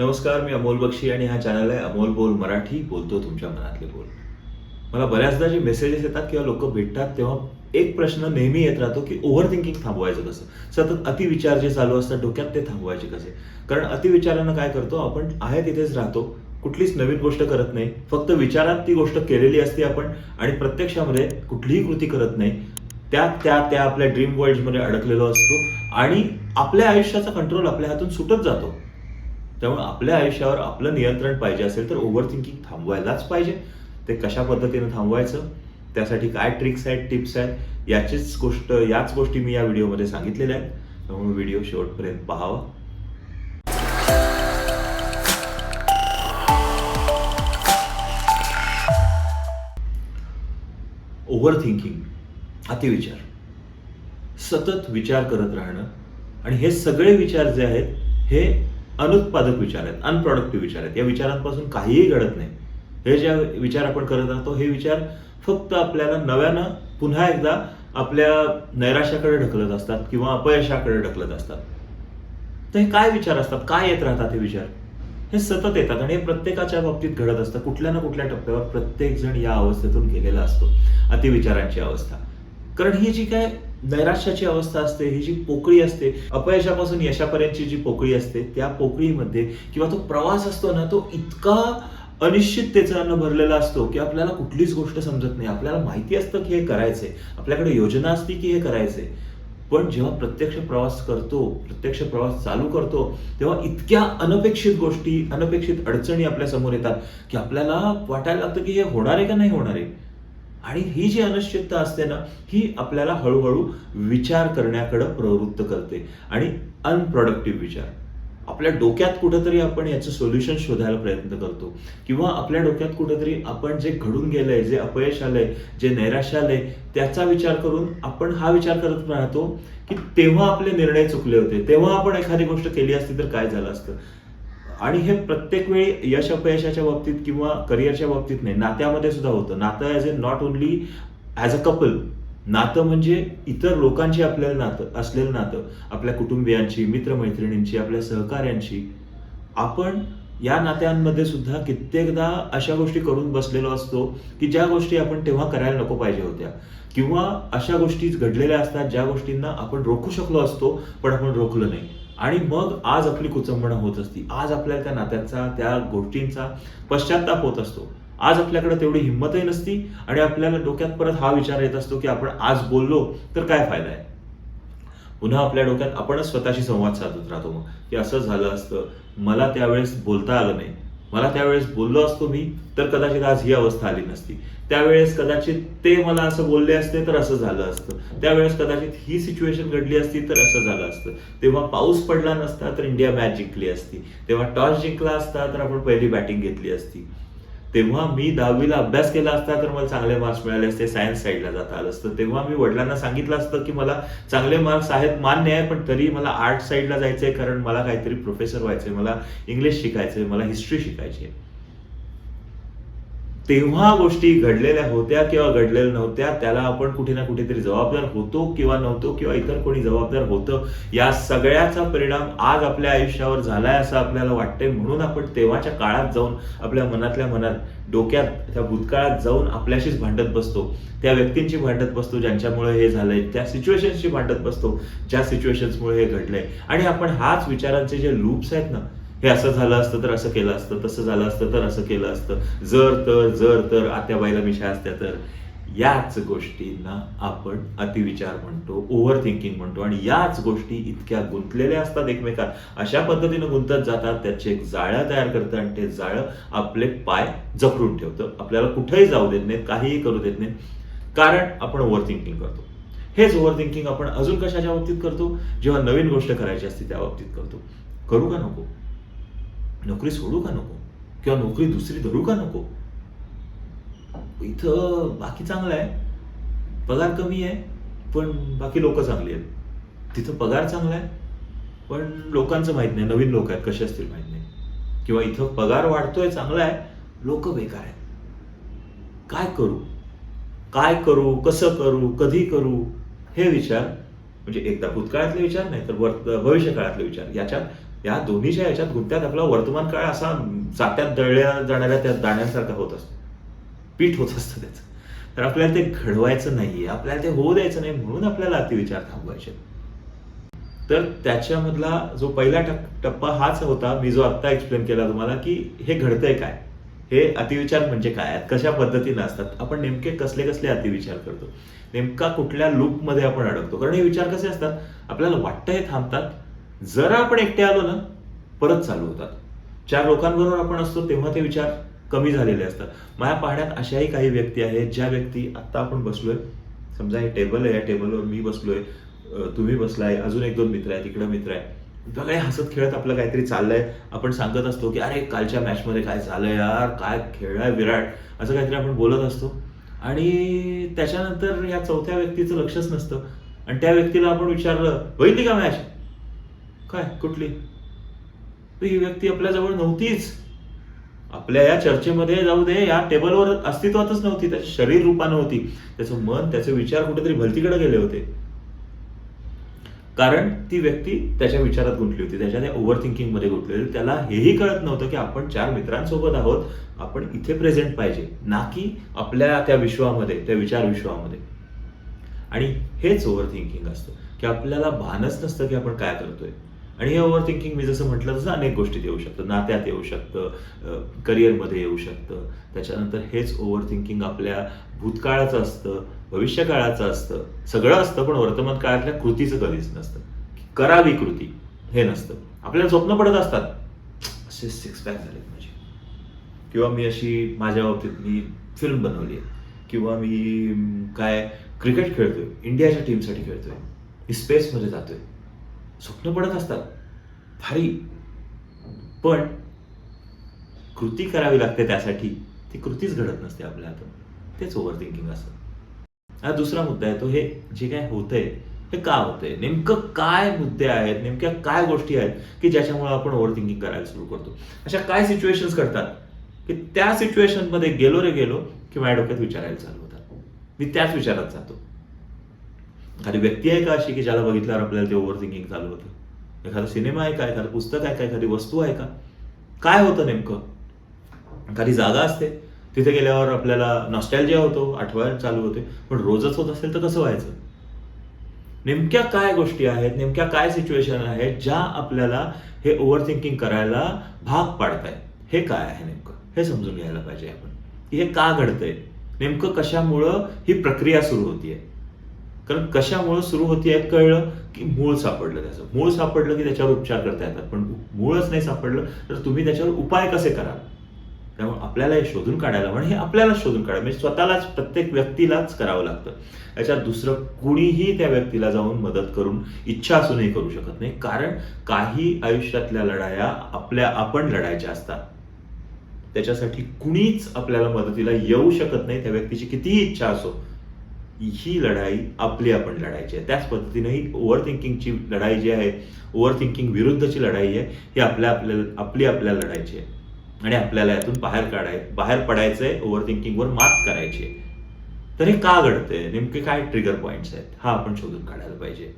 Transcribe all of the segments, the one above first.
नमस्कार मी अमोल बक्षी आणि हा चॅनल आहे अमोल बोल मराठी. बोलतो तुमच्या मनातले बोल. मला बऱ्याचदा जे मेसेजेस येतात किंवा लोक भेटतात तेव्हा एक प्रश्न नेहमी येत राहतो की ओव्हर थिंकिंग थांबवायचं कसं? सतत अतिविचार जे चालू असतात डोक्यात ते थांबवायचे कसे? कारण अतिविचारानं काय करतो? आपण आहे तिथेच राहतो. कुठलीच नवीन गोष्ट करत नाही. फक्त विचारात ती गोष्ट केलेली असते आपण आणि प्रत्यक्षामध्ये कुठलीही कृती करत नाही. त्या त्या त्या आपल्या ड्रीम वर्ल्डमध्ये अडकलेलो असतो आणि आपल्या आयुष्याचा कंट्रोल आपल्या हातून सुटत जातो. त्यामुळे आपल्या आयुष्यावर आपलं नियंत्रण पाहिजे असेल तर ओव्हर थिंकिंग थांबवायलाच पाहिजे. ते कशा पद्धतीने थांबवायचं? त्यासाठी काय ट्रिक्स आहेत टिप्स आहेत? याचीच गोष्ट याच गोष्टी मी या व्हिडिओमध्ये सांगितलेल्या आहेत. त्यामुळे व्हिडिओ शेवटपर्यंत पाहावा. ओव्हर थिंकिंग अतिविचार. सतत विचार करत राहणं. आणि हे सगळे विचार जे आहेत हे अनुत्पादक विचार आहेत अनप्रॉडक्टिव्ह विचार आहेत. या विचारांपासून काहीही घडत नाही. हे ज्या विचार आपण करत राहतो हे विचार फक्त आपल्याला नव्यानं पुन्हा एकदा आपल्या नैराश्याकडे ढकलत असतात किंवा अपयशाकडे ढकलत असतात. तर हे काय विचार असतात? काय येत राहतात हे विचार? हे सतत येतात आणि हे प्रत्येकाच्या बाबतीत घडत असतं. कुठल्या ना कुठल्या टप्प्यावर प्रत्येक जण या अवस्थेतून गेलेला असतो. अतिविचारांची अवस्था. कारण ही जी काय नैराश्याची अवस्था असते ही जी पोकळी असते अपयशापासून यशापर्यंतची जी पोकळी असते त्या पोकळीमध्ये किंवा तो प्रवास असतो ना तो इतका अनिश्चिततेचा भरलेला असतो की आपल्याला कुठलीच गोष्ट समजत नाही. आपल्याला माहिती असतं की हे करायचंय. आपल्याकडे योजना असते की हे करायचंय. पण जेव्हा प्रत्यक्ष प्रवास करतो प्रत्यक्ष प्रवास चालू करतो तेव्हा इतक्या अनपेक्षित गोष्टी अनपेक्षित अडचणी आपल्यासमोर येतात की आपल्याला वाटायला लागतं की हे होणार आहे का नाही होणार आहे. आणि ही जी अनिश्चितता असते ना ही आपल्याला हळूहळू विचार करण्याकडं प्रवृत्त करते. आणि अनप्रोडक्टिव्ह विचार. आपल्या डोक्यात कुठेतरी आपण याचं सोल्युशन शोधायला प्रयत्न करतो. किंवा आपल्या डोक्यात कुठेतरी आपण जे घडून गेलंय जे अपयश आलंय जे नैराश्य आलंय त्याचा विचार करून आपण हा विचार करत राहतो की तेव्हा आपले निर्णय चुकले होते. तेव्हा आपण एखादी गोष्ट केली असती तर काय झालं असतं? आणि हे प्रत्येक वेळी यश अपयशाच्या बाबतीत किंवा करिअरच्या बाबतीत नाही नात्यामध्ये सुद्धा होतं. नातं as a not only as a couple नातं म्हणजे इतर लोकांची आपल्याला नातं असलेलं नातं आपल्या कुटुंबियांची मित्रमैत्रिणींची आपल्या सहकाऱ्यांची. आपण या नात्यांमध्ये सुद्धा कित्येकदा अशा गोष्टी करून बसलेलो असतो की ज्या गोष्टी आपण तेव्हा करायला नको पाहिजे होत्या. किंवा अशा गोष्टी घडलेल्या असतात ज्या गोष्टींना आपण रोखू शकलो असतो पण आपण रोखलं नाही. आणि मग आज आपली कुचंबणा होत असती. आज आपल्याला त्या नात्याचा त्या गोष्टींचा पश्चाताप होत असतो. आज आपल्याकडे तेवढी हिंमतही नसती आणि आपल्याला डोक्यात परत हा विचार येत असतो की आपण आज बोललो तर काय फायदा आहे? पुन्हा आपल्या डोक्यात आपणच स्वतःशी संवाद साधत राहतो मग. की असं झालं असतं. मला त्यावेळेस बोलता आलं नाही. मला त्यावेळेस बोललो असतो मी तर कदाचित आज ही अवस्था आली नसती. त्यावेळेस कदाचित ते मला असं बोलले असते तर असं झालं असतं. त्यावेळेस कदाचित ही सिच्युएशन घडली असती तर असं झालं असतं. तेव्हा पाऊस पडला नसता तर इंडिया मॅच जिंकली असती. तेव्हा टॉस जिंकला असता तर आपण पहिली बॅटिंग घेतली असती. तेव्हा मी दहावीला अभ्यास केला असता तर मला चांगले मार्क्स मिळाले असते सायन्स साईडला जाता आलं असतं. तेव्हा मी वडिलांना सांगितलं असतं की मला चांगले मार्क्स आहेत मान्य आहे पण तरी मला आर्ट साईडला जायचंय कारण मला काहीतरी प्रोफेसर व्हायचंय मला इंग्लिश शिकायचंय मला हिस्ट्री शिकायची आहे तेव्हा गोष्टी घडलेल्या होत्या किंवा घडलेल्या नव्हत्या त्याला आपण कुठे ना कुठेतरी जबाबदार होतो किंवा नव्हतो किंवा इतर कोणी जबाबदार होतं या सगळ्याचा परिणाम आज आपल्या आयुष्यावर झालाय असं आपल्याला वाटतंय. म्हणून आपण तेव्हाच्या काळात जाऊन आपल्या मनातल्या मनात डोक्यात त्या भूतकाळात जाऊन आपल्याशीच भांडत बसतो. त्या व्यक्तींची भांडत बसतो ज्यांच्यामुळे हे झालंय त्या सिच्युएशनशी भांडत बसतो ज्या सिच्युएशन्समुळे हे घडलंय. आणि आपण हाच विचारांचे जे लूप्स आहेत ना हे असं झालं असतं तर असं केलं असतं तसं झालं असतं तर असं केलं असतं. जर तर जर तर आत्याबाईला मिशा असत्या तर. याच गोष्टींना आपण अतिविचार म्हणतो ओव्हर थिंकिंग म्हणतो आणि याच गोष्टी इतक्या गुंतलेल्या असतात एकमेकात. अशा पद्धतीनं गुंतत जातात त्याचे एक जाळं तयार करतं आणि ते जाळं आपले पाय जखडून ठेवतं. आपल्याला कुठेही जाऊ देत नाहीत काहीही करू देत नाहीत. कारण आपण ओव्हर थिंकिंग करतो. हेच ओव्हर थिंकिंग आपण अजून कशाच्या बाबतीत करतो? जेव्हा नवीन गोष्ट करायची असते त्या बाबतीत करतो. करू का नको? नोकरी सोडू का नको? किंवा नोकरी दुसरी धरू का नको? इथं बाकी चांगलं आहे. पगार कमी आहे पण बाकी लोक चांगली आहेत. तिथं पगार चांगला आहे पण लोकांचं माहीत नाही. नवीन लोक आहेत कसे असतील माहीत नाही. किंवा इथं पगार वाढतोय चांगला आहे लोक बेकार आहेत. काय करू? काय करू? कसं करू? कधी करू? हे विचार म्हणजे एकदा भूतकाळातले विचार नाही तर वर्त भविष्यकाळातले विचार. याच्यात या दोन्हीच्या याच्यात गुंत्यात आपला वर्तमान काळ असा जात्यात दळल्या जाणाऱ्या त्या दाण्यांसारखा होत असतो. पीठ होत असतं त्याचं. तर आपल्याला ते घडवायचं नाही आपल्याला ते होऊ द्यायचं नाही म्हणून आपल्याला अतिविचार थांबवायचे. तर त्याच्यामधला जो पहिला टप- टप्पा हाच होता. मी जो आत्ता एक्सप्लेन केला तुम्हाला की हे घडतंय काय? हे अतिविचार म्हणजे काय? आहेत कशा पद्धतीनं असतात? आपण नेमके कसले कसले अतिविचार करतो? नेमका कुठल्या लूपमध्ये आपण अडकतो? कारण हे विचार कसे असतात? आपल्याला वाटतं हे थांबतात जरा आपण एकटे आलो ना परत चालू होतात. चार लोकांबरोबर आपण असतो तेव्हा ते विचार कमी झालेले असतात. माझ्या पाहण्यात अशाही काही व्यक्ती आहेत ज्या व्यक्ती आत्ता आपण बसलोय. समजा हे टेबल आहे या टेबलवर मी बसलोय तुम्ही बसलाय अजून एक दोन मित्र आहे तिकडे मित्र आहे काही हसत खेळत आपलं काहीतरी चाललंय. आपण सांगत असतो की अरे कालच्या मॅचमध्ये काय झालं यार? काय खेळलाय विराट? असं काहीतरी आपण बोलत असतो. आणि त्याच्यानंतर या चौथ्या व्यक्तीचं लक्षच नसतं. आणि त्या व्यक्तीला आपण विचारलं होईल का मॅच काय कुठली? ही व्यक्ती आपल्याजवळ नव्हतीच. आपल्या या चर्चेमध्ये जाऊ दे या टेबलवर अस्तित्वातच नव्हती त्याची शरीर रूपानं होती. त्याचं मन त्याचे विचार कुठेतरी भलतीकडे गेले होते. कारण ती व्यक्ती त्याच्या विचारात गुंतली होती त्याच्या त्या ओव्हर थिंकिंगमध्ये गुंतली होती. त्याला हेही कळत नव्हतं की आपण चार मित्रांसोबत आहोत आपण इथे प्रेझेंट पाहिजे ना की आपल्या त्या विश्वामध्ये त्या विचार विश्वामध्ये. आणि हेच ओव्हर थिंकिंग असतं की आपल्याला भानच नसतं की आपण काय करतोय. आणि हे ओव्हर थिंकिंग मी जसं म्हटलं तसं अनेक गोष्टीत येऊ शकतं. नात्यात येऊ शकतं करिअरमध्ये येऊ शकतं. त्याच्यानंतर हेच ओव्हर थिंकिंग आपल्या भूतकाळाचं असतं भविष्यकाळाचं असतं. सगळं असतं पण वर्तमान काळातल्या कृतीचं कधीच नसतं. करावी कृती हे नसतं. आपल्याला स्वप्न पडत असतात. असे सिक्स पॅक झालेत माझे. किंवा मी अशी माझ्या बाबतीत मी फिल्म बनवली आहे. किंवा मी काय क्रिकेट खेळतोय. इंडियाच्या टीमसाठी खेळतोय. मी स्पेसमध्ये जातोय. स्वप्न पडत असतात. भारी. पण कृती करावी लागते त्यासाठी. ती कृतीच घडत नसते आपल्या हातून तेच ओव्हर थिंकिंग असतं. हा दुसरा मुद्दा आहे तो हे जे काय होतंय हे का होतंय? नेमकं काय मुद्दे आहेत? नेमक्या काय गोष्टी आहेत की ज्याच्यामुळे आपण ओव्हर थिंकिंग करायला सुरू करतो? अशा काय सिच्युएशन्स घडतात की त्या सिच्युएशनमध्ये गेलो रे गेलो की माझ्या डोक्यात विचारायला चालू होतात. मी त्याच विचारात जातो. एखादी व्यक्ती आहे का अशी की ज्याला बघितल्यावर आपल्याला ते ओव्हर थिंकिंग चालू होतं? एखादा सिनेमा आहे का? एखादं पुस्तक आहे का? एखादी वस्तू आहे का? काय होतं नेमकं? एखादी जागा असते. तिथे गेल्यावर आपल्याला नॉस्टॅल्जिया होतो आठवण चालू होते. पण रोजच होत असेल तर कसं व्हायचं? नेमक्या काय गोष्टी आहेत? नेमक्या काय सिच्युएशन आहेत ज्या आपल्याला हे ओव्हर थिंकिंग करायला भाग पाडतायत? हे काय आहे नेमकं? हे समजून घ्यायला पाहिजे आपण. की हे का घडतंय? नेमकं कशामुळं ही प्रक्रिया सुरू होतीये? कारण कशामुळे सुरू होतीये कळलं की मूळ सापडलं त्याचं. मूळ सापडलं की त्याच्यावर उपचार करता येतात. पण मूळच नाही सापडलं तर तुम्ही त्याच्यावर उपाय कसे कराल त्यामुळे आपल्याला हे शोधून काढायला म्हणजे हे आपल्यालाच शोधून काढायला म्हणजे स्वतःलाच प्रत्येक व्यक्तीलाच करावं लागतं. याच्यात दुसरं कुणीही त्या व्यक्तीला जाऊन मदत करून इच्छा असूनही करू शकत नाही. कारण काही आयुष्यातल्या लढाया आपल्या आपण लढायच्या असतात. त्याच्यासाठी कुणीच आपल्याला मदतीला येऊ शकत नाही. त्या व्यक्तीची कितीही इच्छा असो ही लढाई आपली आपण लढायची आहे. त्याच पद्धतीने ही ओव्हर थिंकिंगची लढाई जी आहे ओव्हर थिंकिंग विरुद्धची लढाई आहे ही आपल्या आपल्याला आपली आपल्याला लढायची आहे. आणि आपल्याला यातून बाहेर काढाय बाहेर पडायचंय ओव्हर थिंकिंगवर मात करायची आहे. तर हे का घडतंय? नेमके काय ट्रिगर पॉईंट्स आहेत? हा आपण शोधून काढायला पाहिजे.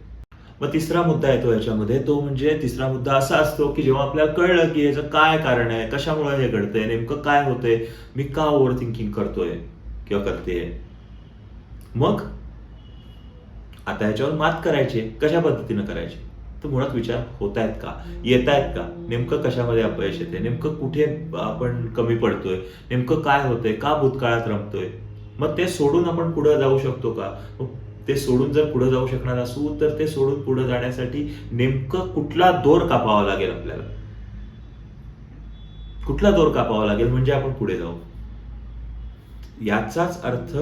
मग तिसरा मुद्दा येतो याच्यामध्ये. तो म्हणजे तिसरा मुद्दा असा असतो की जेव्हा आपल्याला कळलं की याचं काय कारण आहे कशामुळे हे घडतंय नेमकं काय होतंय मी का ओव्हर थिंकिंग करतोय किंवा करते मग आता याच्यावर मात करायची कशा पद्धतीनं करायची? तर मुळात विचार होत आहेत का? येत आहेत का? नेमकं कशामध्ये अपयश येते नेमकं कुठे आपण कमी पडतोय? नेमकं काय होतंय? का भूतकाळात रमतोय? मग ते सोडून आपण पुढे जाऊ शकतो का? ते सोडून जर पुढे जाऊ शकणार असू तर ते सोडून पुढे जाण्यासाठी नेमकं कुठला दोर कापावा लागेल आपल्याला? कुठला दोर कापावा लागेल? म्हणजे आपण पुढे जाऊ? याचाच अर्थ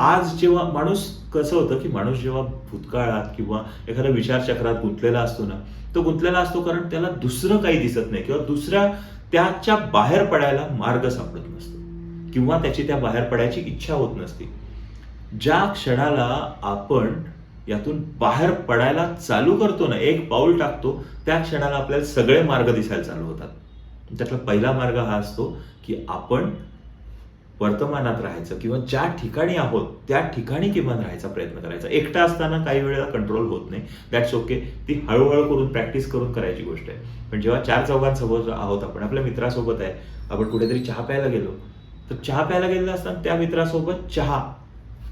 आज जेव्हा माणूस कसं होतं की माणूस जेव्हा भूतकाळात किंवा एखाद्या विचारचक्रात गुंतलेला असतो ना तो गुंतलेला असतो कारण त्याला दुसरं काही दिसत नाही किंवा दुसऱ्या त्याच्या बाहेर पडायला मार्ग सापडत नसतो किंवा त्याची त्या बाहेर पडायची इच्छा होत नसते. ज्या क्षणाला आपण यातून बाहेर पडायला चालू करतो ना एक पाऊल टाकतो त्या क्षणाला आपल्याला सगळे मार्ग दिसायला चालू होतात. त्यातला पहिला मार्ग हा असतो की आपण वर्तमानात राहायचं किंवा ज्या ठिकाणी आहोत त्या ठिकाणी किमान राहायचा प्रयत्न करायचा. एकटा असताना काही वेळेला कंट्रोल होत नाही. दॅट्स ओके ती हळूहळू करून प्रॅक्टिस करून करायची गोष्ट आहे. पण जेव्हा चार चौघांसोबत आहोत आपण आपल्या मित्रासोबत आहे आपण कुठेतरी चहा प्यायला गेलो तर चहा प्यायला गेलेलं असताना त्या मित्रासोबत चहा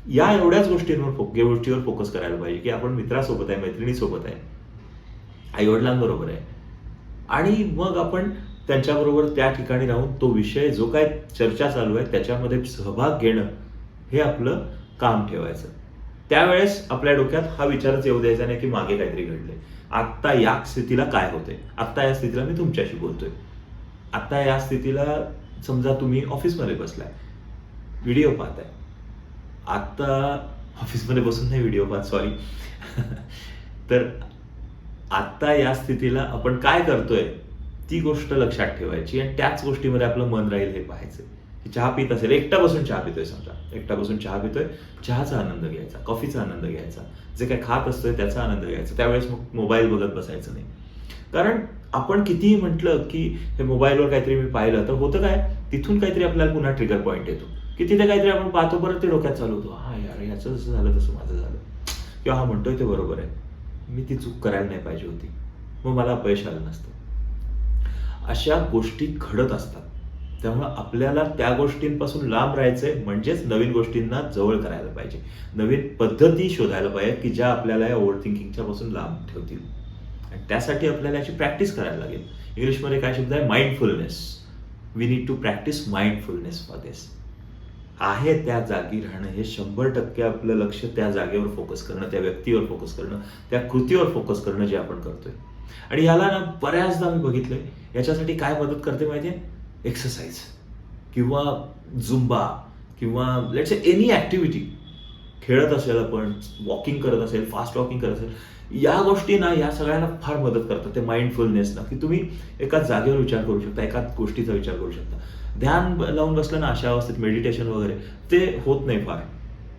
या एवढ्याच गोष्टींवर फो गोष्टीवर फोकस करायला पाहिजे की आपण मित्रासोबत आहे मैत्रिणीसोबत आहे आईवडिलांबरोबर आहे. आणि मग आपण त्यांच्याबरोबर त्या ठिकाणी राहून तो विषय जो काय चर्चा चालू आहे त्याच्यामध्ये सहभाग घेणं हे आपलं काम ठेवायचं. त्यावेळेस आपल्या डोक्यात हा विचारच येऊ द्यायचा नाही की मागे काहीतरी घडले आत्ता या स्थितीला काय होते आत्ता या स्थितीला मी तुमच्याशी बोलतोय. आत्ता या स्थितीला समजा तुम्ही ऑफिसमध्ये बसलाय व्हिडिओ पाहताय. आत्ता ऑफिसमध्ये बसून नाही व्हिडिओ पाहत सॉरी तर आत्ता या स्थितीला आपण काय करतोय? ती गोष्ट लक्षात ठेवायची आणि त्याच गोष्टीमध्ये आपलं मन राहील हे पाहायचं. की चहा पित असेल एकटा बसून चहा पितोय समजा. एकटा बसून चहा पितोय चहाचा आनंद घ्यायचा कॉफीचा आनंद घ्यायचा जे काय खात असतोय त्याचा आनंद घ्यायचा. त्यावेळेस मग मोबाईल बघत बसायचं नाही. कारण आपण कितीही म्हटलं की हे मोबाईलवर काहीतरी मी पाहिलं तर होतं काय? तिथून काहीतरी आपल्याला पुन्हा ट्रिगर पॉईंट येतो. की तिथे काहीतरी आपण पाहतो परत ते डोक्यात चालू होतो. हा यार याचं जसं झालं तसं माझं झालं. किंवा हा म्हणतोय ते बरोबर आहे. मी ती चूक करायला नाही पाहिजे होती. मग मला अपयश आलं नसतं. अशा गोष्टी घडत असतात. त्यामुळे आपल्याला त्या गोष्टींपासून लांब राहायचंय म्हणजेच नवीन गोष्टींना जवळ करायला पाहिजे. नवीन पद्धती शोधायला पाहिजे की ज्या आपल्याला या ओव्हर थिंकिंगच्या पासून लांब ठेवतील. आणि त्यासाठी आपल्याला याची प्रॅक्टिस करायला लागेल. इंग्लिशमध्ये काय शब्द आहे? Mindfulness we need to practise mindfulness for this आहे त्या जागी राहणं. हे शंभर टक्के आपलं लक्ष त्या जागेवर फोकस करणं त्या व्यक्तीवर फोकस करणं त्या कृतीवर फोकस करणं जे आपण करतोय. आणि याला ना बऱ्याचदा मी बघितलंय याच्यासाठी काय मदत करते माहिती आहे एक्सरसाइज किंवा झुंबा किंवा लेट्स एनी ॲक्टिव्हिटी खेळत असेल आपण वॉकिंग करत असेल फास्ट वॉकिंग करत असेल या गोष्टी ना या सगळ्यांना फार मदत करतात. ते माइंडफुलनेस ना की तुम्ही एका जागेवर विचार करू शकता एका गोष्टीचा विचार करू शकता. ध्यान लावून बसलं ना अशा अवस्थेत मेडिटेशन वगैरे ते होत नाही फार.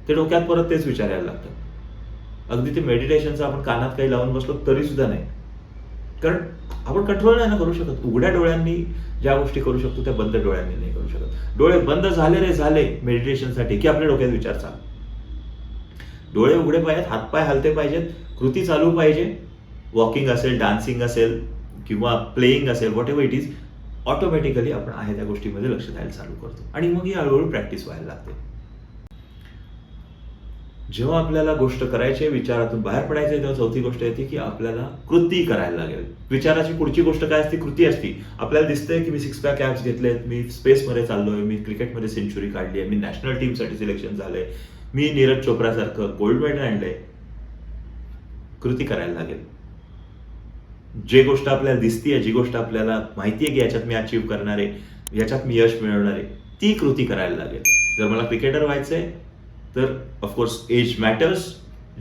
ते डोक्यात परत तेच विचारायला लागतात. अगदी ते मेडिटेशनचं आपण कानात काही लावून बसलो तरी सुद्धा नाही. कारण आपण कंट्रोल नाही ना करू शकत. उघड्या डोळ्यांनी ज्या गोष्टी करू शकतो त्या बंद डोळ्यांनी नाही करू शकत. डोळे बंद झाले रे झाले मेडिटेशनसाठी की आपल्या डोक्यात विचार चाल. डोळे उघडे पाहिजेत हातपाय हलते पाहिजेत कृती चालू पाहिजे. वॉकिंग असेल डान्सिंग असेल किंवा प्लेईंग असेल whatever it is automatically आपण आहे त्या गोष्टीमध्ये लक्ष द्यायला चालू करतो. आणि मग ही हळूहळू प्रॅक्टिस व्हायला लागते. जेव्हा आपल्याला गोष्ट करायची आहे विचारातून बाहेर पडायचे तेव्हा चौथी गोष्ट येते की आपल्याला कृती करायला लागेल. विचाराची पुढची गोष्ट काय असते? कृती असती. आपल्याला दिसतंय की मी सिक्स पॅक ॲप्स घेतलेत मी स्पेसमध्ये चाललोय मी क्रिकेटमध्ये सेंचुरी काढली आहे मी नॅशनल टीमसाठी सिलेक्शन झालंय मी नीरज चोप्रासारखं गोल्ड मेडल आणलंय. कृती करायला लागेल. जे गोष्ट आपल्याला दिसतीये जी गोष्ट आपल्याला माहिती आहे की याच्यात मी अचीव्ह करणार आहे याच्यात मी यश मिळवणार आहे ती कृती करायला लागेल. जर मला क्रिकेटर व्हायचंय तर ऑफकोर्स एज मॅटर्स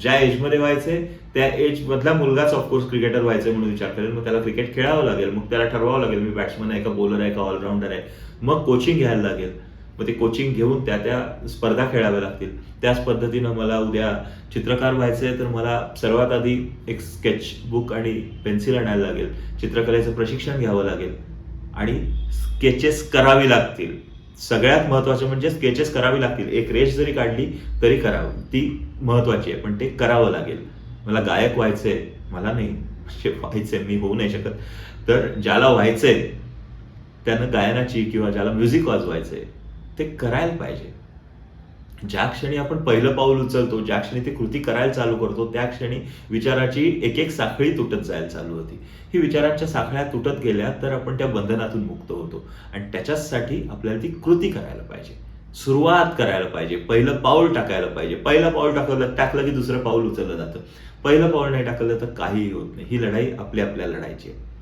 ज्या एजमध्ये व्हायचंय त्या एज मधला मुलगाच ऑफकोर्स क्रिकेटर व्हायचंय म्हणून विचार करेल. मग त्याला क्रिकेट खेळावं लागेल. मग त्याला ठरवावं लागेल मी बॅट्समन आहे का बॉलर आहे का ऑलराऊंडर आहे. मग कोचिंग घ्यायला लागेल. मग ते कोचिंग घेऊन त्या त्या स्पर्धा खेळाव्या लागतील. त्याच पद्धतीनं मला उद्या चित्रकार व्हायचंय तर मला सर्वात आधी एक स्केच बुक आणि पेन्सिल आणायला लागेल. चित्रकलेचं प्रशिक्षण घ्यावं लागेल. आणि स्केचेस करावी लागतील. सगळ्यात महत्वाचं म्हणजे स्केचेस करावी लागतील. एक रेष जरी काढली तरी करावं. ती महत्वाची आहे पण ते करावं लागेल. मला गायक व्हायचंय. मला नाही. व्हायचंय. मी होऊ नाही शकत. तर ज्याला व्हायचंय त्यानं गायनाची किंवा ज्याला म्युझिक वाजवायचंय ते करायला पाहिजे. ज्या क्षणी आपण पहिलं पाऊल उचलतो ज्या क्षणी ते कृती करायला चालू करतो त्या क्षणी विचाराची एक एक साखळी तुटत जायला चालू होती. ही विचारांच्या साखळ्या तुटत गेल्या तर आपण त्या बंधनातून मुक्त होतो. आणि त्याच्यासाठी आपल्याला ती कृती करायला पाहिजे. सुरुवात करायला पाहिजे. पहिलं पाऊल टाकायला पाहिजे. पहिलं पाऊल टाकलं टाकलं की दुसरं पाऊल उचललं जातं. पहिलं पाऊल नाही टाकलं तर काहीही होत नाही. ही लढाई आपली आपल्या लढायची आहे.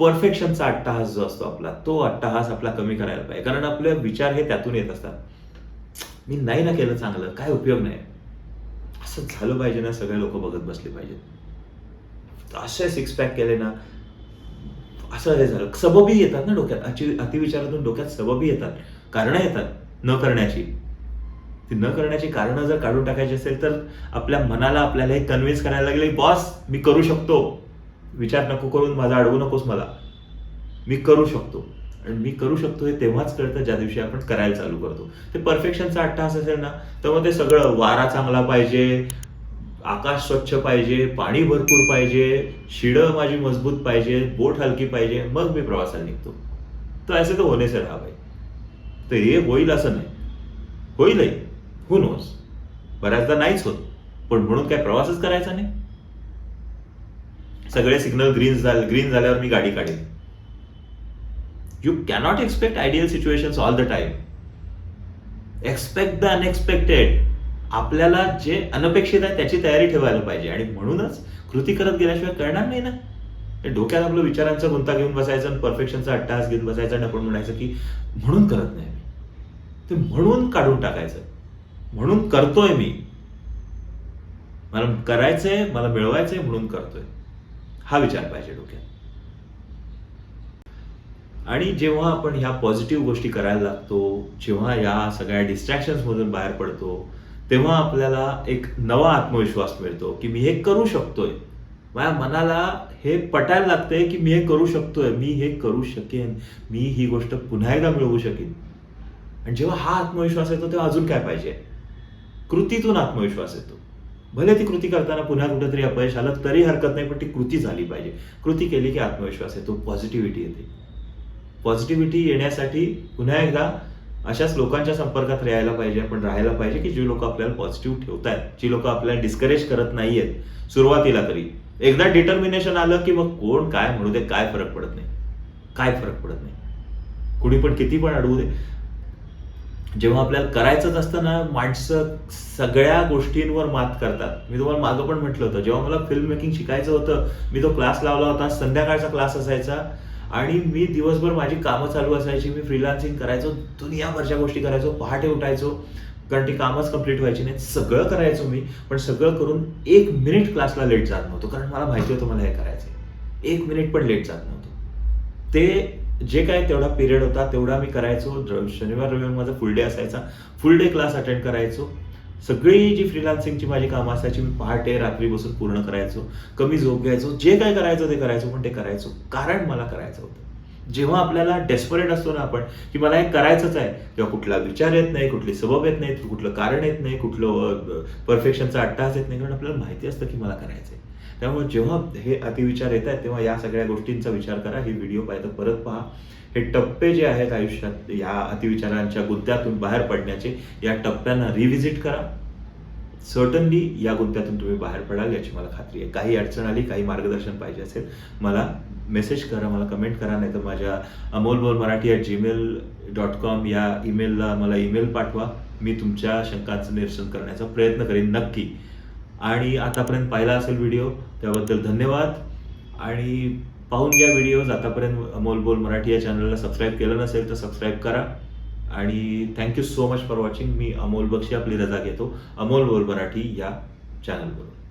परफेक्शनचा अट्टहास जो असतो आपला तो अट्टहास आपला कमी करायला पाहिजे. कारण आपले विचार हे त्यातून येत असतात. मी नाही ना केलं चांगलं काय उपयोग नाही. असं झालं पाहिजे ना सगळे लोक बघत बसले पाहिजेत. असे सिक्स पॅक केले ना असं हे झालं. सबबी येतात ना डोक्यात अति अतिविचारातून डोक्यात सबबी येतात. कारणं येतात न करण्याची. ती न करण्याची कारणं जर काढून टाकायची असेल तर आपल्या मनाला आपल्याला हे कन्व्हिन्स करायला लागले बॉस मी करू शकतो. विचार नको करून माझा अडवू नकोस मला. मी करू शकतो. आणि मी करू शकतो हे तेव्हाच कळतं ज्या दिवशी आपण करायला चालू करतो. ते परफेक्शनचा अट्टहास असेल ना तर मग ते सगळं वारा चांगला पाहिजे आकाश स्वच्छ पाहिजे पाणी भरपूर पाहिजे शिडं माझी मजबूत पाहिजे बोट हलकी पाहिजे मग मी प्रवासाला निघतो. तर असे तर होणे सर हा भाई तर हे होईल असं नाही. होईलही. हु नोस बऱ्याचदा नाहीच होत. पण म्हणून काय प्रवासच करायचा नाही? सगळे सिग्नल ग्रीन झाले ग्रीन झाल्यावर मी गाडी काढेन. You cannot expect ideal situation all the time expect the unexpected आपल्याला जे अनपेक्षित आहे त्याची तयारी ठेवायला पाहिजे. आणि म्हणूनच कृती करत गेल्याशिवाय कळणार नाही ना. डोक्यात आपलं विचारांचा गुंता घेऊन बसायचं आणि परफेक्शनचा अट्टास घेऊन बसायचा आणि आपण म्हणायचं की म्हणून करत नाही मी. ते म्हणून काढून टाकायचं. म्हणून करतोय मी. मला करायचंय मला मिळवायचंय म्हणून करतोय. हा विचार पाहिजे डोक्यात. आणि जेव्हा आपण ह्या पॉझिटिव्ह गोष्टी करायला लागतो जेव्हा या सगळ्या डिस्ट्रॅक्शन्समधून बाहेर पडतो तेव्हा आपल्याला एक नवा आत्मविश्वास मिळतो की मी हे करू शकतोय. माझ्या मनाला हे पटायला लागतंय की मी हे करू शकतोय मी हे करू शकेन मी ही गोष्ट पुन्हा एकदा मिळवू शकेन. आणि जेव्हा हा आत्मविश्वास येतो तेव्हा अजून काय पाहिजे? कृतीतून आत्मविश्वास येतो. भले ती कृती करताना पुन्हा कुठेतरी अपयश आलं तरी हरकत नाही पण ती कृती झाली पाहिजे. कृती केली की आत्मविश्वास येतो पॉझिटिव्हिटी येते. पॉझिटिव्हिटी येण्यासाठी पुन्हा एकदा अशाच लोकांच्या संपर्कात राहायला पाहिजे आपण राहायला पाहिजे की जी लोक आपल्याला पॉझिटिव्ह ठेवतायत जी लोक आपल्याला डिस्करेज करत नाहीयेत सुरुवातीला तरी. एकदा डिटर्मिनेशन आलं की मग कोण काय म्हणू दे काय फरक पडत नाही. काय फरक पडत नाही. कुणी पण किती पण अडवू दे. जेव्हा आपल्याला करायचंच असतं ना माणसं सगळ्या गोष्टींवर मात करतात. मी तुम्हाला मागं पण म्हटलं होतं जेव्हा मला फिल्म मेकिंग शिकायचं होतं मी तो क्लास लावला होता संध्याकाळचा क्लास असायचा. आणि मी दिवसभर माझी कामं चालू असायची मी फ्रीलान्सिंग करायचो दुनियाभरच्या गोष्टी करायचो पहाटे उठायचो कारण ती कामच कंप्लीट व्हायची नाही सगळं करायचो मी पण सगळं करून एक मिनिट क्लासला लेट जात नव्हतो कारण मला माहिती होतं मला हे करायचं एक मिनिट पण लेट जात नव्हतो. ते जे काय तेवढा पिरियड होता तेवढा मी करायचो. शनिवार रविवार माझा फुल डे असायचा. फुल डे क्लास अटेंड करायचो. सगळी जी फ्रीलान्सिंगची माझी कामं असायची मी पहाटे रात्री बसून पूर्ण करायचो. कमी झोप घ्यायचो. जे काय करायचं ते करायचो पण ते करायचो. कारण मला करायचं होतं. जेव्हा आपल्याला डेस्परेट असतो ना आपण की मला हे करायचंच आहे तेव्हा कुठला विचार येत नाही कुठली सबब येत नाही कुठलं कारण येत नाही कुठलं परफेक्शनचा अट्टास येत नाही कारण आपल्याला माहिती असतं की मला करायचं आहे त्यामुळे जेव्हा हे अतिविचार येत आहेत तेव्हा या सगळ्या गोष्टींचा विचार करा ही व्हिडिओ पाहिजे परत पहा. हे टप्पे जे आहेत आयुष्यात या अतिविचारांच्या गुद्द्यातून बाहेर पडण्याचे या टप्प्यांना रिव्हिजिट करा. सर्टनली या गुंत्यातून तुम्ही बाहेर पडाल याची मला खात्री आहे. काही अडचण आली काही मार्गदर्शन पाहिजे असेल मला मेसेज करा मला कमेंट करा नाही तर माझ्या Amol Bol Marathi at Gmail dot com या ईमेलला मला ईमेल पाठवा. मी तुमच्या शंकांचं निरसन करण्याचा प्रयत्न करेन नक्की. आणि आतापर्यंत पाहिला असेल व्हिडिओ त्याबद्दल धन्यवाद. आणि पाहून घ्या व्हिडिओज आतापर्यंत अमोल बोल मराठी या चॅनलला सबस्क्राईब केलं नसेल तर सबस्क्राईब करा. आणि thank you so much for watching मी अमोल बक्षी आपली रजा घेतो. अमोल बोल मराठी या चॅनलवरून